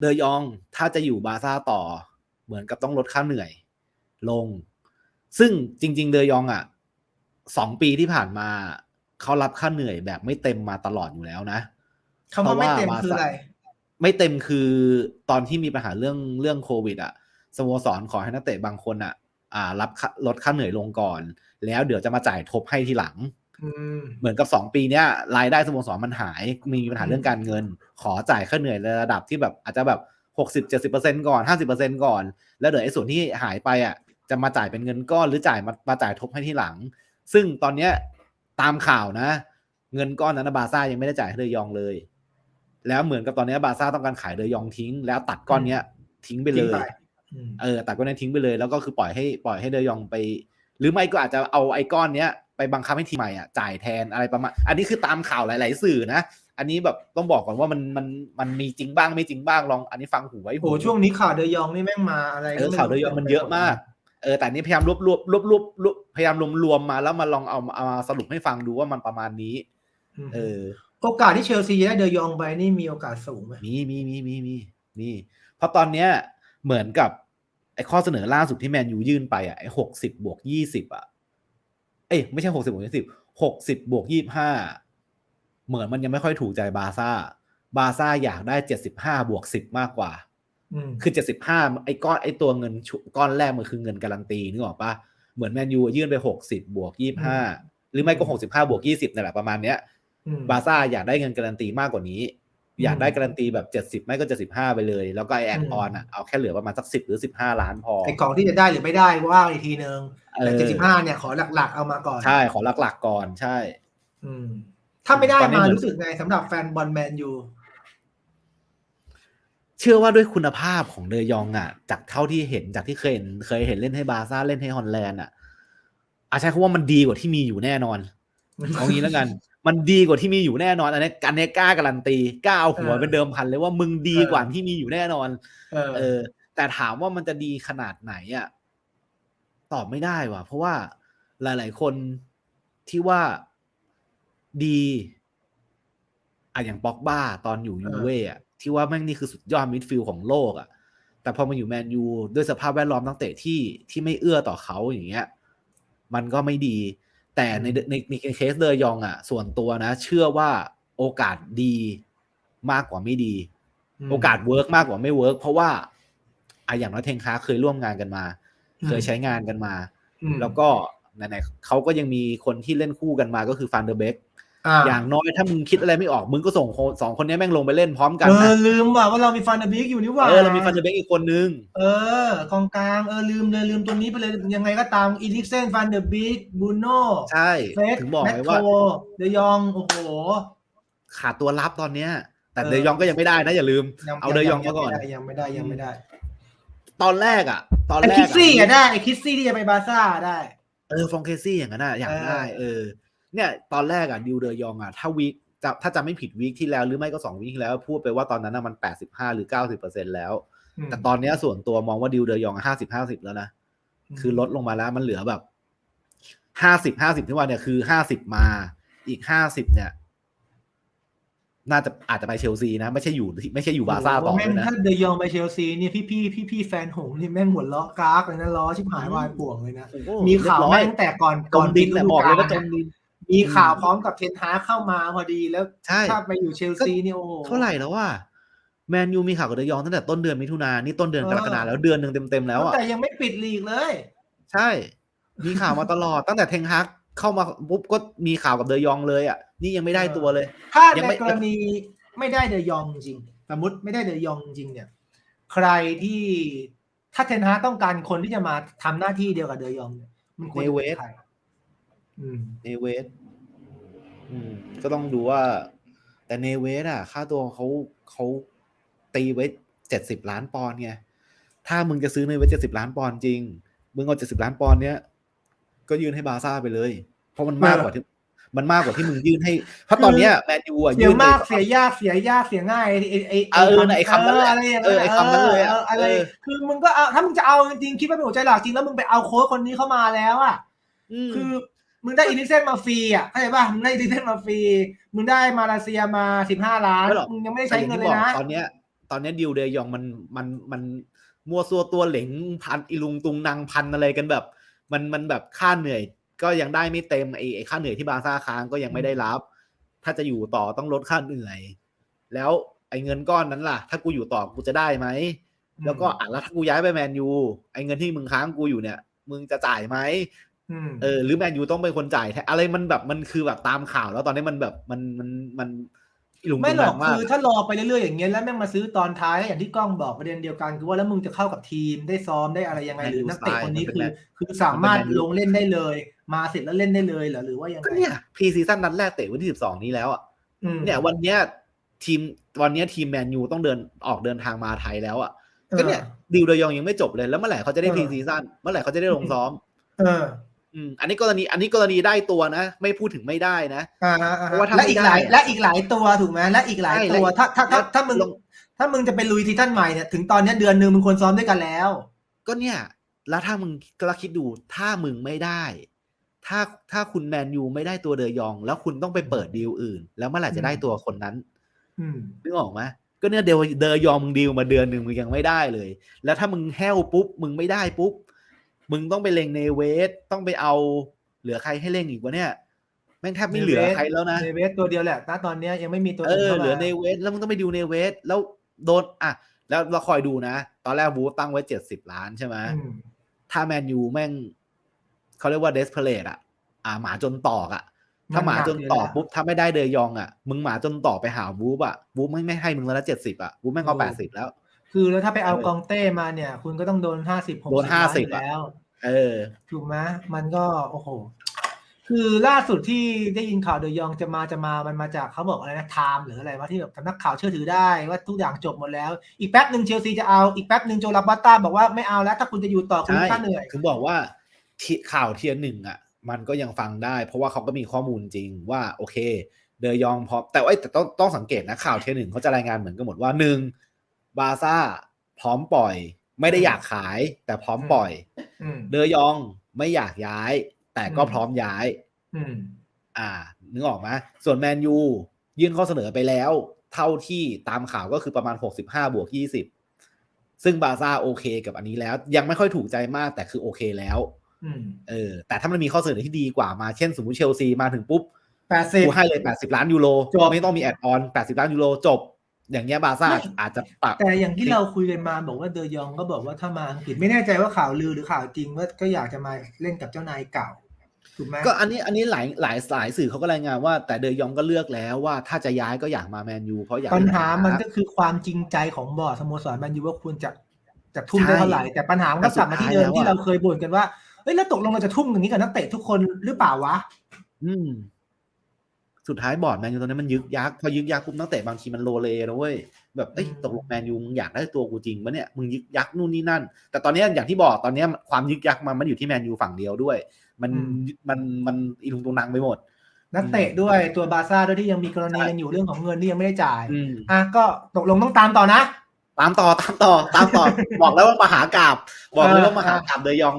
เดยองถ้าจะอยู่บาร์ซ่าต่อ เหมือนกับต้องลดค่าเหนื่อย ลง ซึ่งจริง ๆ เดยองอะสองปีที่ผ่านมาเขารับค่าเหนื่อยแบบไม่เต็มมาตลอดอยู่แล้วนะคำว่าไม่เต็มเพราะว่าคืออะไร ไม่เต็มคือตอนที่มีปัญหาเรื่องเรื่องโควิด อะสโมสรขอให้นักเตะบางคนอะ อ่า รับค่าลดค่าเหนื่อยลงก่อน แล้วเดี๋ยวจะมาจ่ายทบให้ทีหลังอืม เหมือนกับสองปีเนี้ยรายได้สโมสรมันหายมีปัญหาอืมเรื่องการเงิน ขอจ่ายค่าเหนื่อยในระดับที่แบบอาจจะแบบหกสิบเจ็ดสิบเปอร์เซ็นก่อนห้าสิบเปอร์เซ็นก่อน แล้วเดี๋ยวไอ้ส่วนที่หายไปอะจะมาจ่ายเป็นเงินก้อนหรือจ่ายมามาจ่ายทบให้ทีหลัง ซึ่งตอนเนี้ยตามข่าวนะ เงินก้อนนั้นนะบาร์ซ่ายังไม่ได้จ่ายให้เดยองเลย แล้วเหมือนกับตอนเนี้ยบาร์ซ่าต้องการขายเดยองทิ้ง แล้วตัดก้อนเนี้ยทิ้งไปเลทิ้งยไปอืมเออตัดก้อนนี้ทิ้งไปเลยแล้วก็คือปล่อยให้ปล่อยให้เดยองไป หรือไม่ก็อาจจะเอาไอ้ก้อนเนี้ย ไปบังคับให้ทีมใหม่อะจ่ายแทนอะไรประมาณ อันนี้คือตามข่าวหลาย ๆ สื่อนะ อันนี้แบบต้องบอกก่อนว่ามันมันมันมีจริงบ้างไม่จริงบ้างลองอันนี้ฟังหูไว้โหช่วงนี้ข่าวเดยองนี่แม่งมาอะไรเออก็ไม่รู้ข่าวเดยองมันเยอะมากเออแต่อันนี้พยายามรวบรวบรวบรวบรวบพยายามรวมรวมมาแล้วมาลองเอาเอามาสรุปให้ฟังดูว่ามันประมาณนี้มเออ โอกาสที่เชลซีจะได้เดยองไปนี่มีโอกาสสูงไหมมีมีมีมีมีมีเพราะตอนเนี้ยเหมือนกับไอ้ข้อเสนอล่าสุดที่แมนยูยื่นไปอะไอ้หกสิบบวกยี่สิบอะ เอ้ยไม่ใช่หกสิบบวกยี่สิบหกสิบบวกยี่ห้าเหมือนมันยังไม่ค่อยถูกใจบาร์ซ่า บาร์ซ่าอยากได้เจ็ดสิบห้าบวกสิบมากกว่าอืมคือเจ็ดสิบห้าไอ้ก้อนไอ้ตัวเงินชุก้อนแรกมันคือเงินการันตีนึกออกปะเหมือนแมนยูยื่นไปหกสิบบวกยี่ห้าหรือไม่ก็หกสิบห้าบวกยี่สิบนั่นแหละประมาณเนี้ยอืมบาร์ซ่าอยากได้เงินการันตีมากกว่านี้ อืมอยากได้การันตีแบบเจ็ดสิบไม่ก็เจ็ดสิบห้าไปเลย แล้วก็ไอแอดอืมออนอะเอาแค่เหลือประมาณสักสิบหรือสิบห้าล้านพอไอ้ของที่จะได้หรือไม่ได้ว่าอีกทีนึงเอแต่อเจ็ดสิบห้าเนี่ยขอหลักๆเอามาก่อน ใช่ ขอหลักๆก่อนใช่ อืม ถ้าไม่ได้ตอนนี้มาเหมือนรู้สึกไงสำหรับแฟนบอลแมนยูเชื่อว่าด้วยคุณภาพของเดยองอะ จากเท่าที่เห็นจากที่เคยเห็นเคยเห็นเล่นให้บาร์ซ่าเล่นให้ฮอลแลนด์อะอาใช้คำว่ามันดีกว่าที่มีอยู่แน่นอน เอางี้แล้วกัน มันดีกว่าที่มีอยู่แน่นอน อันนี้อันนี้กล้าการันตีกล้าเอาหัวเออเป็นเดิมพันเลยว่ามึงดีกว่าที่มีอยู่แน่นอนเออเออ แต่ถามว่ามันจะดีขนาดไหนอะตอบไม่ได้ว่ะ เพราะว่าหลาย ๆ คนที่ว่าดีอะอย่างป็อกบ้าตอนอยู่ยูเว่อะที่ว่าแม่งนี่คือสุดยอดมิดฟิลด์ของโลกอะแต่พอมาอยู่แมนยูด้วยสภาพแวดล้อมนักเตะที่ที่ไม่เอื้อต่อเขาอย่างเงี้ย มันก็ไม่ดี แต่ในในในในเคสเดยองอะ ส่วนตัวนะ เชื่อว่าโอกาสดีมากกว่าไม่ดีมโอกาสเวิร์กมากกว่าไม่เวิร์กเพราะว่าอะอย่างน้อยเทงค้าเคยร่วมงานกันมาอืมเคยใช้งานกันมาอืมแล้วก็ไหนๆเขาก็ยังมีคนที่เล่นคู่กันมาก็คือฟันเดอร์เบก อ่าอย่างน้อยถ้ามึงคิดอะไรไม่ออกมึงก็ส่งคนสองคนนี้แม่งลงไปเล่นพร้อมกันเอนะอลืมว่ะว่าเรามีฟันเดอร์บิกอยู่นี่หว่าเออเรามีฟันเดอร์เบกอีกคนนึง เออกองกลางเออลืมเลยลืมตัวนี้ไปเลยยังไงก็ตามอีลิกเซนฟันเดอร์บิกบูโน่ใช่เฟสถึงบอกแม็กไงโทว่าเดยองโอ้โหขาดตัวรับตอนเนี้ย แต่เออเดยองก็ยังไม่ได้นะอย่าลืม เอาเดยองมาก่อนยังไม่ได้ยังไม่ได้ ตอนแรกอะ ตอนไอแรกคิดซี่อะได้ไอคิดซี่ที่จะไปบาร์ซ่าได้เออฟองเคซี่อย่างนั้นอะอยากเออได้ เออ เนี่ยตอนแรกอะดิวเดยองอะถ้าวีคจะถ้าจะไม่ผิดวีคที่แล้วหรือไม่ก็สองวีคที่แล้ว พูดไปว่าตอนนั้นน่ะมันแปดสิบห้าหรือเก้าสิบเปอร์เซ็นแล้วมแต่ตอนเนี้ยส่วนตัวมองว่าดิวเดยองห้าสิบห้าสิบแล้วนะคือลดลงมาแล้วมันเหลือแบบห้าสิบห้าสิบที่ว่าเนี่ยคือห้าสิบมาอีกห้าสิบเนี่ย น่าจะอาจจะไปเชลซีนะ ไม่ใช่อยู่ไม่ใช่อยู่บาร์ซ่าต่อโโหแม่เลงยนะถ้าเดยองไปเชลซีเนี่ยพี่พี่พี่พี่ๆแฟนหงส์นี่แม่งหัวล้อกากเลยนะล้อชิบหายวายป่วงเลยนะโอ้โหมีข่าวเรียบร้อแม่ยงแต่ก่อนจก่อมนดินแหละบอกเลยว่าจมฤดูกดิน มีข่าวพร้อมกับเทนฮาเข้ามาพอดีแล้วใช่ถ้าไปอยู่เชลซีนี่โอ้โหเท่าไหร่แล้วว่าแมนยูมีข่าวกับเดยองตั้งแต่ต้นเดือนมิถุนายนนี่ต้นเดือนเอกอรกฎาแล้วเดือนหนึ่งเต็มๆแล้วอะแต่ยังไม่ปิดลีกเลย ใช่ มีข่าวมาตลอดตั้งแต่เทงฮักเข้ามาปุ๊บก็มีข่าวกับเดยองเลยอะนี่ยังไม่ได้ตัวเลย ถ้ายังในไม่กรณีไม่ได้เดยองจริงสมมติไม่ได้เดยองจริงเนี่ย ใครที่ถ้าเทนฮาต้องการคนที่จะมาทำหน้าที่เดียวกับเดยองเนี่ยมันควรจะเป็นใครอืม เนเวสอืมก็ต้องดูว่า แต่เนเวสอะ ค่าตัวเขาเขาตีไว้เจ็ดสิบล้านปอนด์ไง ถ้ามึงจะซื้อเนเวสเจ็ดสิบล้านปอนด์จริง มึงเอาเจ็ดสิบล้านปอนด์เนี้ย ก็ยื่นให้บาร์ซ่าไปเลย เพราะมันมากกว่าที่มันมากกว่าที่มึงยื่นให้ เพราะตอนเนี้ยแมนยูอะเสียยื่นไปมากเสียยากเสียยากเสียง่ายไอ้ไอ้ไอ้เออน่ะไอ้คำนั้นแหละอะไรอย่างเออไอ้คำนั้นเลยอะอออะไรเออคือมึงก็เอาถ้ามึงจะเอาจริงๆคิดว่าเป็นหัวใจหลักจริงแล้วมึงไปเอาโค้ชคนนี้เข้ามาแล้วอะมคือ มึงได้อินิเซนมาฟรีอะเข้าใจป่ะมึงได้อินิเซนมาฟรีมึงได้มาเลเซียมาสิบห้าล้านไม่หรอกมึงยังไม่ได้ใช้เงินเลยแต่นะอางที่บอกตอนเนี้ย ตอนนี้ดิวเดยองมันมันมันมัวซัวตัวเหลงพันอีลุงตุงนางพันอะไรกันแบบ มันมันแบบค่าเหนื่อย ก็ยังได้ไม่เต็มไอ้ไอ้ค่าเหนื่อยที่บาร์ซ่าค้างก็ยังไม่ได้รับ ถ้าจะอยู่ต่อต้องลดค่าเหนื่อย แล้วไอ้เงินก้อนนั้นล่ะ ถ้ากูอยู่ต่อกูจะได้ไหมแล้วก็อะแล้วถ้ากูย้ายไปแมนยูไอ้เงินที่มึงค้างกูอยู่เนี่ย มึงจะจ่ายไหมอืม เออหรือแมนยูต้องเป็นคนจ่ายแทนอะไรมันแบบมันคือแบบตามข่าวแล้วตอนนี้มันแบบมันมันมันอีหลุงไม่หรอกตุงนางมากคือถ้ารอไปเรื่อยๆอย่างเงี้ยแล้วแม่งมาซื้อตอนท้ายอย่างที่กล้องบอกประเด็นเดียวกันคือว่าแล้วมึงจะเข้ากับทีมได้ซ้อมได้อะไรยังไงหรือนักเตะคนนี้คือ คือสามารถลงเล่นได้เลย มาเสร็จแล้วเล่นได้เลยเหรอหรือว่ายังไงก็เนี่ยพรีซีซั่นนัดแรกเตะวันที่สิบสองนี้แล้วอะอืมเนี่ยวันเนี้ยทีมวันเนี้ยทีมแมนยูต้องเดินออกเดินทางมาไทยแล้วอะก็เนี่ยดิวเดยองยังไม่จบเลยแล้วเมื่อไหร่เขาจะได้พรีซีซั่นเมื่อไหร่เขาจะได้ลงซ้อม เออ อืมอันนี้กรณีอันนี้กรณีได้ตัวนะ ไม่พูดถึงไม่ได้นะอ่าฮะอ่าเพฮะราะว่าถ้าและอีกหลายไม่ได้อะและอีกหลายตัวถูกไหมและอีกหลายใช่ตัวและถ้าถ้าถ้าถ้ามึงลงถ้ามึงจะไปลุยซีซั่นใหม่เนี่ยถึงตอนเนี้ยเดือนหนึ่งมึงควรซ้อมด้วยกันแล้ว ก็เนี่ย แล้วถ้ามึงก็คิดดูถ้ามึงไม่ได้ ถ้าถ้าคุณแมนยูไม่ได้ตัวเดยอง แล้วคุณต้องไปเปิดดีลอื่น แล้วเมื่อไหร่จะได้ตัวคนนั้นอืมนึกออกไหมก็เนี่ยเดยวเดยองมึงดีลมาเดือนหนึ่งมึงยังไม่ได้เลย แล้วถ้ามึงแห้วปุ๊บมึงไม่ได้ปุ๊บ มึงต้องไปเล็งเนเวสต้องไปเอาเหลือใครให้เล่งอีกวะเนี่ยแม่งแทบไม่เหลือใครแล้วนะเนเวสตัวเดียวแหละณตอนเนี้ยยังไม่มีตัวเออื่นอเข้าเหลือมาเนเวสแล้วมึงต้องไปดูเนเวสแล้วโดนอะแล้วเราคอยดูนะ ตอนแรกวูฟตั้งไว้เจ็ดสิบล้านใช่ไหมอืมถ้าแมนยูแม่งเขาเรียกว่าเดสเพลตอะอ่าหมาจนตอกอะถ้าหมาจนตอกปุ๊บถ้าไม่ได้เดยองอะมึงหมาจนตอกไปหาวูฟอะวูฟไม่ไม่ให้มึงแล้วเจ็ดสิบอะวูฟแม่งเอาแปดสิบแล้ว คือแล้วถ้าไปเอาเออกองเต้มาเนี่ย คุณก็ต้องโดนห้าสิบหกโดน50แล้ว เออ ถูกไหมมันก็โอ้โห คือล่าสุดที่ได้ยินข่าวเดยองจะมาจะมามันมาจากเขาบอกอะไรนะไทม์หรืออะไรว่าที่แบบสำนักข่าวเชื่อถือได้ว่าทุกอย่างจบหมดแล้ว อีกแป๊บหนึ่งเชลซีจะเอาอีกแป๊บหนึ่งโจลาบัตต้าบอกว่าไม่เอาแล้ว ถ้าคุณจะอยู่ต่อคุณใช่ค่าเหนื่อยถึงบอกว่าที่ข่าวเทียร์หนึ่งอะ มันก็ยังฟังได้ เพราะว่าเขาก็มีข้อมูลจริงว่าโอเค เดยองพร้อมแต่ว่าแต่ต้องต้องสังเกตนะข่าวเทียร์หนึ่งเขาจะรายงานเหมือนกันหมดว่าหนึ่ง บาร์ซ่าพร้อมปล่อย ไม่ได้อยากขาย แต่พร้อมปล่อยอืมเดยองไม่อยากย้าย แต่ก็อืมพร้อมย้ายอืมอ่านึกออกไหมส่วนแมนยูยื่นข้อเสนอไปแล้ว เท่าที่ตามข่าวก็คือประมาณ 65 บวก 20 ซึ่งบาร์ซ่าโอเคกับอันนี้แล้ว ยังไม่ค่อยถูกใจมากแต่คือโอเคแล้วอืมเออ แต่ถ้ามันมีข้อเสนอที่ดีกว่ามาเช่นสมมติเชลซีมาถึงปุ๊บแปดสิบกูให้เลย80ล้านยูโรจบไม่ต้องมีแอดออน80ล้านยูโรจบ อย่างเงี้ยบาร์ซ่าไม่ อาจจะปรับแต่อย่างที่เราคุยกันมาบอกว่าเดยองก็บอกว่าถ้ามาอังกฤษไม่แน่ใจว่าข่าวลือหรือข่าวจริงว่าก็อยากจะมาเล่นกับเจ้านายเก่าถูกไหมก็อันนี้อันนี้หลายหลายหลายสื่อเขาก็รายงานว่า แต่เดยองก็เลือกแล้วว่าถ้าจะย้ายก็อยากมาแมนยูเพราะอยากปัญหามันก็ก็คือความจริงใจของบอร์ดสโมสรแมนยูว่าควรจะจะทุ่มได้เท่าไหร่แต่ปัญหามันก็กลับมาที่เดิมที่เราเคยบ่นกันว่าเอ้ยแล้วตกลงเราจะทุ่มอย่างนี้กับนักเตะทุกคนหรือเปล่าวะ อืม สุดท้ายบอร์ดแมนยูตอนนี้มันยึกยักพอยึกยักปุ๊บนักเตะบางทีมันโลเลนะเว้ยแบบเอ้ยอืมตกลงแมนยูมึงอยากได้ตัวกูจริงปะเนี่ยมึงยึกยักนู่นนี่นั่น แต่ตอนนี้อย่างที่บอกตอนนี้ความยึกยักมันมันอยู่ที่แมนยูฝั่งเดียวด้วย มันมันมันอีลุงตุงนังไปหมด นักเตะด้วยตัวบาร์ซ่าด้วยที่ยังมีกรณีกันอยู่เรื่องของเงินที่ยังไม่ได้จ่ายอืมอะก็ตกลงต้องตามต่อนะตามต่อตามต่อตามต่อบอกแล้วว่ามหากราบบอกเลยว่าเออมหากราบเดยอง